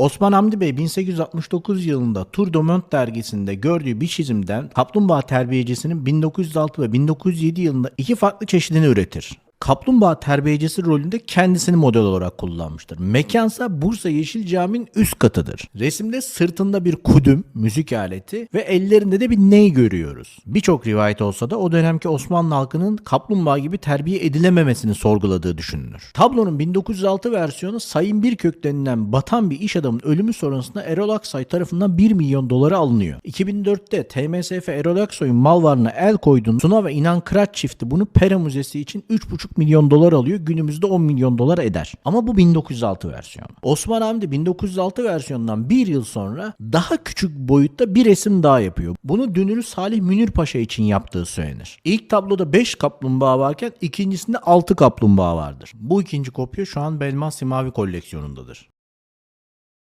Osman Hamdi Bey 1869 yılında Tour de Monde dergisinde gördüğü bir çizimden kaplumbağa terbiyecisinin 1906 ve 1907 yılında iki farklı çeşidini üretir. Kaplumbağa terbiyecisi rolünde kendisini model olarak kullanmıştır. Mekansa Bursa Yeşil Cami'nin üst katıdır. Resimde sırtında bir kudüm, müzik aleti ve ellerinde de bir ney görüyoruz. Birçok rivayet olsa da o dönemki Osmanlı halkının kaplumbağa gibi terbiye edilememesini sorguladığı düşünülür. Tablonun 1906 versiyonu Sayın Birkök denilen batan bir iş adamının ölümü sonrasında Erol Aksay tarafından 1 milyon dolara alınıyor. 2004'te TMSF Erol Aksoy'un mal varlığına el koyduğunda Suna ve İnan Kıraç çifti bunu Pera Müzesi için 3,5 milyon dolar alıyor. Günümüzde 10 milyon dolar eder. Ama bu 1906 versiyonu. Osman Hamdi 1906 versiyonundan bir yıl sonra daha küçük boyutta bir resim daha yapıyor. Bunu dünürü Salih Münir Paşa için yaptığı söylenir. İlk tabloda 5 kaplumbağa varken ikincisinde 6 kaplumbağa vardır. Bu ikinci kopya şu an Belmas Simavi koleksiyonundadır.